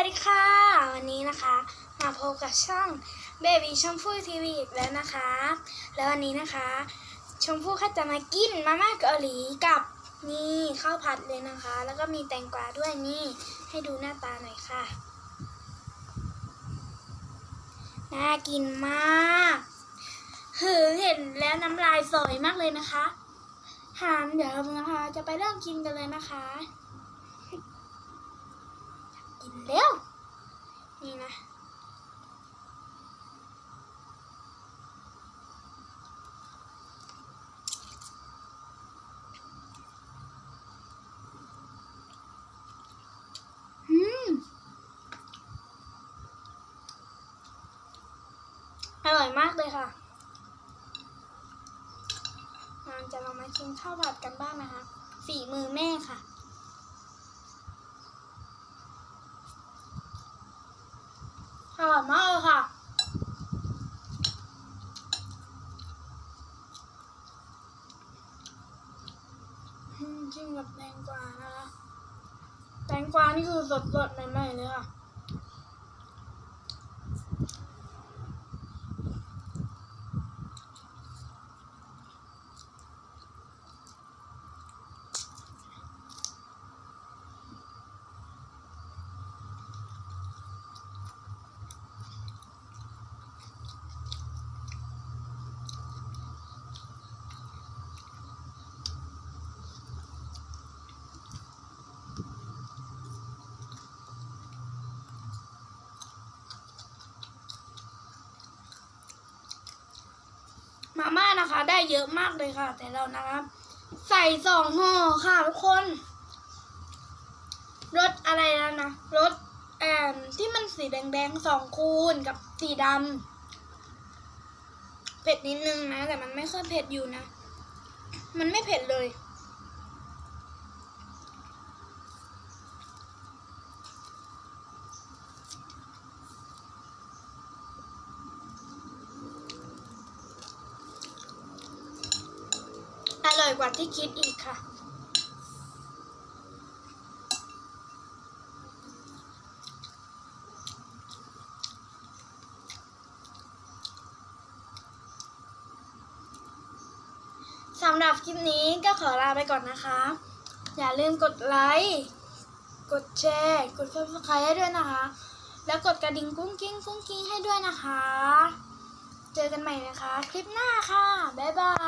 วัสดีค่ะ วันนี้นะคะ มาพบกับช่อง Baby ชมพู่ทีวีอีกแล้วนะคะ แล้ววันนี้นะคะ ชมพู่ก็จะมากินมาม่าเกาหลีกับนี่ข้าวผัดเลยนะคะ แล้วก็มีแตงกวาด้วยนี่ ให้ดูหน้าตาหน่อยค่ะ น่ากินมากหือเห็นแล้วน้ำลายสอยมากเลยนะคะหามเดี๋ยวนะคะ จะไปเริ่มกินกันเลยนะคะ กินเร็ว นี่นะ อืม อร่อยมากเลยค่ะงานจะลองมากินข้าวผัดกันบ้างนะคะ ฝีมือแม่ค่ะ อร่อยมากเลยค่ะ จิ้มกับแตงกวานะคะ แตงกวานี่คือสดๆใหม่ๆเลยค่ะ มาม่านะคะ ได้เยอะมากเลยค่ะ แต่เรานะครับ ใส่สองห่อค่ะทุกคนรสอะไรแล้วนะรสแอมที่มันสีแดงๆสองคูณกับสีดำเผ็ดนิดนึงนะ แต่มันไม่ค่อยเผ็ดอยู่นะ มันไม่เผ็ดเลย อร่อยกว่าที่คิดอีกค่ะ สำหรับคลิปนี้ก็ขอลาไปก่อนนะคะ อย่าลืมกดไลค์ กดแชร์ กด subscribe ให้ด้วยนะคะ แล้วกดกระดิ่งกุ้งกิ้งกุ้งกิ้งให้ด้วยนะคะ เจอกันใหม่นะคะ คลิปหน้าค่ะ บ๊ายบาย